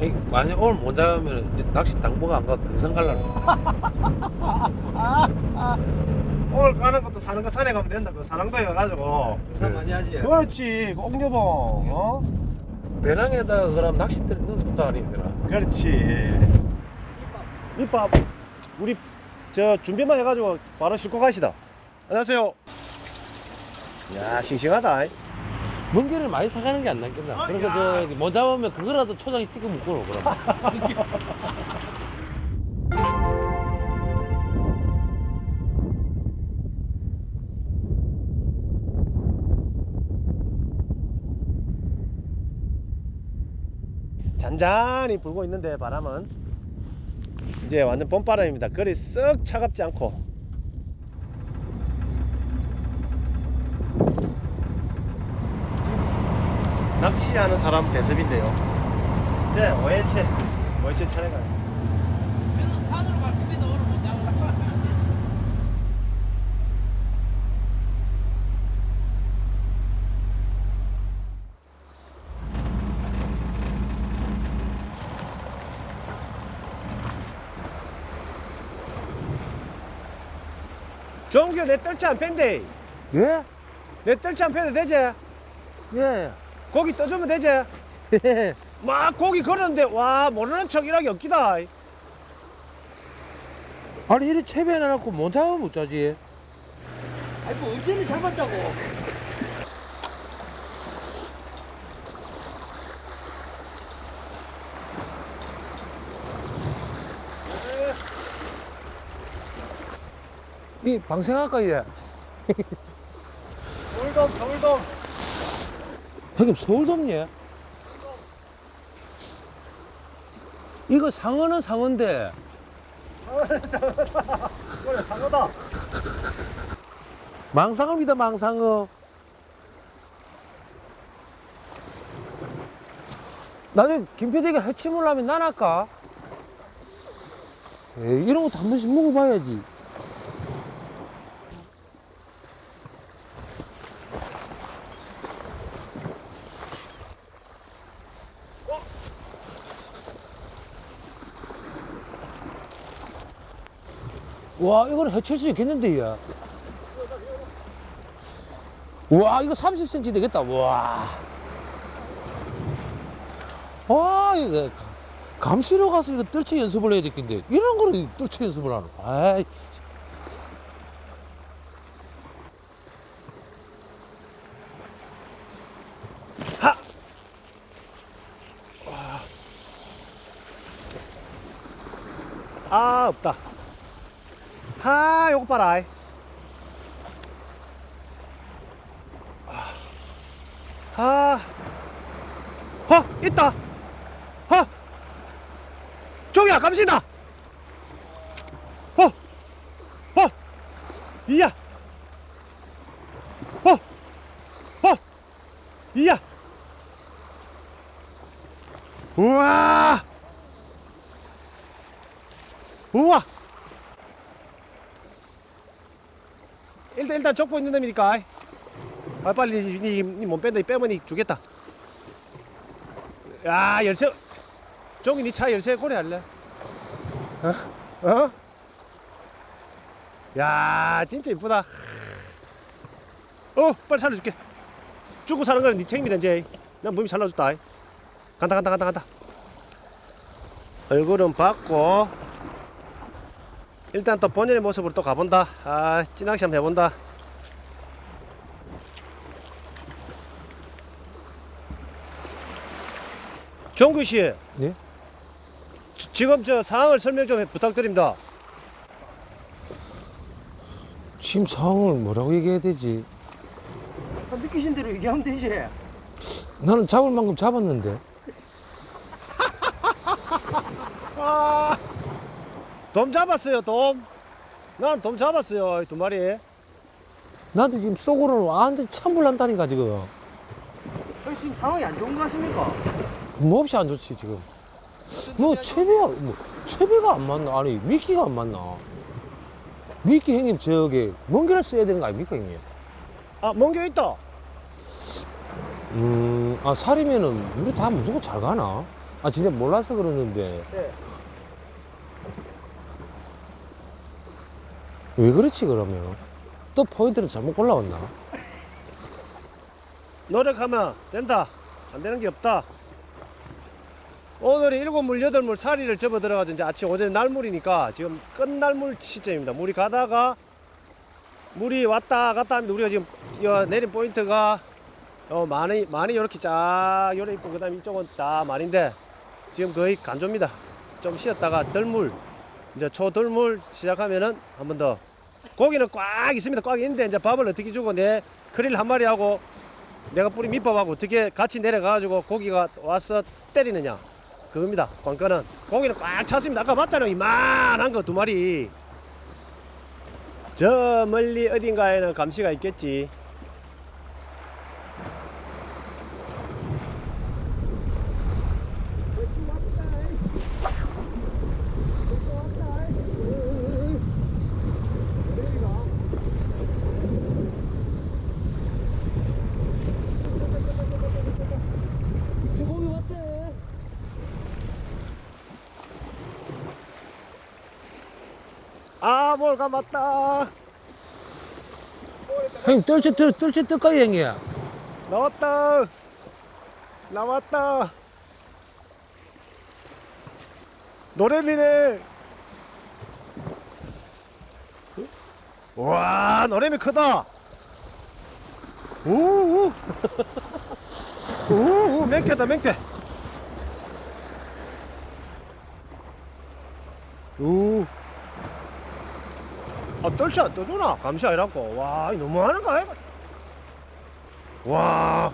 해- 만약 오늘 못 잡으면 이제 낚시 당보가 안 가도 등산 갈라는 오늘 가는 것도 사는 거 산에 가면 된다. 그 사랑도에 가가지고. 부산 많이 하지. 그렇지. 그 옥녀봉. 어? 배낭에다가 그럼 낚싯대를 넣어서 다니더라 그렇지. 밑밥. 우리 저 준비만 해가지고 바로 싣고 가시다. 안녕하세요. 야 싱싱하다. 멍게를 많이 사가는 게 안 낫겠나. 그러니까 저기 못 잡으면 그거라도 초장에 찍어 먹고 그럼 잔잔히 불고 있는데 바람은 이제 완전 봄바람입니다. 거리 썩 차갑지 않고 낚시하는 사람 대접인데요. 이제 오해체 오해체 차례가 저는 산으로 갈 겁니다 오늘 못 잡으면 종규 내 떨치 안 팬데 예? 내 떨치 안 팬도 되지? 예 고기 떠주면 되지? 막 고기 걸었는데 와 모르는 척 일하기 없기다 아니 이리 채비해 놔놓고 못 잡으면 못 짜지 아니 뭐 언제는 잡았다고. 이 방생할까 얘 서울돔 서울돔 형님 서울돔니? 이거 상어는 상어인데 그래 상어다 망상어입니다 망상어 나중에 김PD가 해치물 하면 난 할까? 에이, 이런 것도 한 번씩 먹어봐야지 와 이거는 해칠 수 있겠는데 얘. 와 이거 30cm 되겠다 와. 와 이거 감시로 가서 이거 뜰채 연습을 해야 되겠는데 이런 거를 뜰채 연습을 거. 아이. 하. 아 없다 하 요거 봐라 아, 어, 있다. 어, 저기야, 감시다. 어, 어, 이야. 어, 어, 이야. 우와. 우와. 일단 일단 적고 있는 놈이니까. 아 빨리 니몸 뺀다 이 빼면 니 주겠다. 야 열쇠. 종이 니차 열쇠 고래 할래? 어? 어? 야 진짜 이쁘다. 어 빨리 살려줄게. 죽고 사는 거는 니 책임이다 이제. 난 몸이 살려줬다. 간다 간다 간다 간다. 얼굴은 받고 일단 또 본연의 모습으로 또 가본다. 아, 찌낚시 한번 해본다. 종규 씨. 네? 지- 지금 저 상황을 설명 좀 해- 부탁드립니다. 지금 상황을 뭐라고 얘기해야 되지? 아, 느끼신 대로 얘기하면 되지. 나는 잡을 만큼 잡았는데. 돔 잡았어요, 돔. 난 돔 잡았어요, 두 마리. 나한테 지금 속으로는 완전 찬물 난다니까 지금. 아니, 지금 상황이 안 좋은 거 같습니까? 몹시 안 좋지 지금. 뭐 채비가 뭐 채비가 안 맞나? 아니 미끼가 안 맞나? 미끼 형님 저기 먼 길을 써야 되는 거 아닙니까 형님? 아, 멍게 있다. 음, 아 살이면은 우리 다 무조건 잘 가나? 아 진짜 몰라서 그러는데 네. 왜 그렇지 그러면 또 포인트를 잘못 골라왔나 노력하면 된다. 안 되는 게 없다. 오늘이 일곱 물, 여덟 물 사리를 접어 들어가서 이제 아침 오전에 날물이니까 지금 끝날물 시점입니다. 물이 가다가 물이 왔다 갔다 합니다. 우리가 지금 여 내린 포인트가 어, 많이 많이 이렇게 쫙 요래 있고 그다음에 이쪽은 다 말인데 지금 거의 간조입니다. 좀 쉬었다가 덜물 이제 초덜물 시작하면은 한 번 더 고기는 꽉 있습니다. 꽉 있는데 이제 밥을 어떻게 주고 내 크릴 한 마리 하고 내가 뿌린 밑밥하고 어떻게 같이 내려가가지고 고기가 와서 때리느냐. 그겁니다. 관건은. 고기는 꽉 찼습니다. 아까 봤잖아요. 이만한 거 두 마리. 저 멀리 어딘가에는 감시가 있겠지 뭘가 맞다. 형님 뜰채 뜰 뜰채 뜰까요 형님? 나왔다. 나왔다. 노래미네. 와 노래미 크다. 우우. 우우 맹태다 맹태 우. 아 떨치 안 떠주나 감시 아니라고 와 너무하는 거 아이가 와.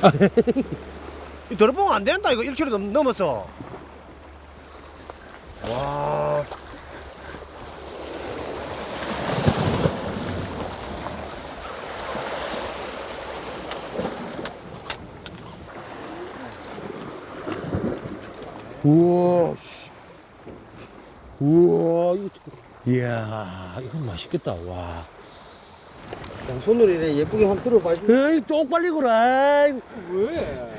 이 더러봉 안 된다 이거 1kg 넘, 넘었어. 와. 우와 씨. 우와 이거 참- 이야 이건 맛있겠다 와 양손으로 이래 예쁘게 한번 들어봐줘. 에이 똥 빨리 그라 왜?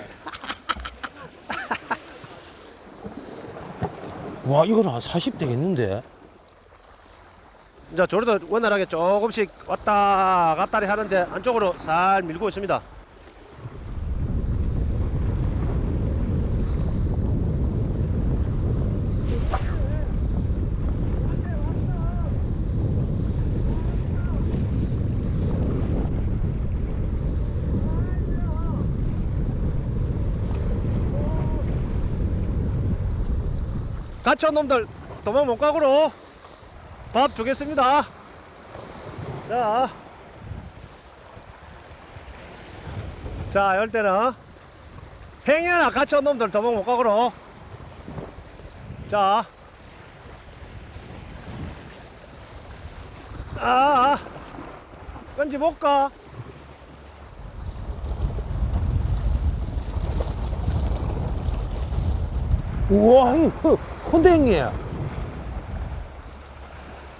와 이건 한 40 되겠는데 이제 저리도 원활하게 조금씩 왔다 갔다리 하는데 안쪽으로 살 밀고 있습니다. 온 놈들 도망 못 가고로 밥 주겠습니다. 자. 자, 이럴 때는 행여나 온 놈들 도망 못 가고로. 자. 아, 아. 건지 못 가. 우와 형님 형님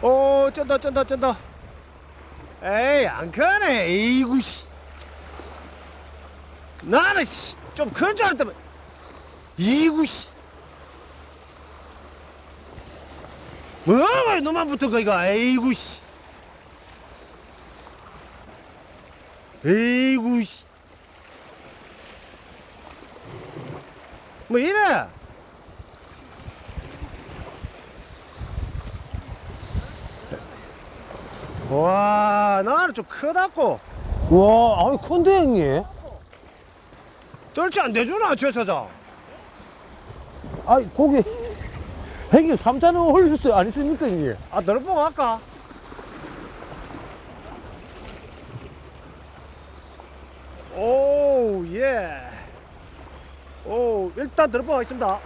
오, 쩐다, 쩐다, 쩐다. 에이, 안 크네. 에이구, 씨. 나는, 씨, 좀 큰 줄 알았더만. 이구, 씨. 뭐가 너만 붙은 거, 이거. 에이구, 씨. 에이구, 씨. 뭐 이래? 와, 나는 좀 크다고. 와 아니 컨대 형님 떨지 안 되주나, 최 사장. 아이 고기 형님 삼자는 올렸어요 아니습니까 형님 아, 너를 할까? 오, 예. 오, 일단 들어보 하겠습니다.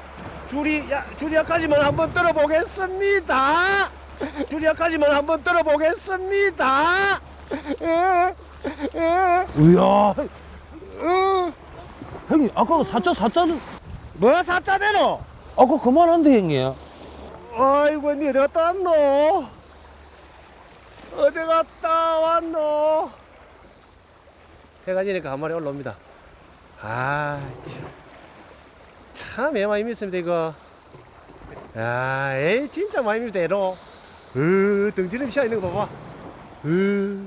줄이, 야, 줄이야까지만 한번 들어보겠습니다. 줄이야까지만 한번 들어보겠습니다. 예, 예, 이야 어. 형님 아까 사자 사자는 뭐 사자대로? 아까 그만한데 형님 아이고, 니 어디 갔다 왔노? 어디 갔다 왔노? 해가 지니까 한 마리 올라옵니다. 아, 참. 참 애 많이 믿습니다 이거 야 에이 진짜 많이 믿다 애로 으 등지름 시야 있는 거 봐봐. 으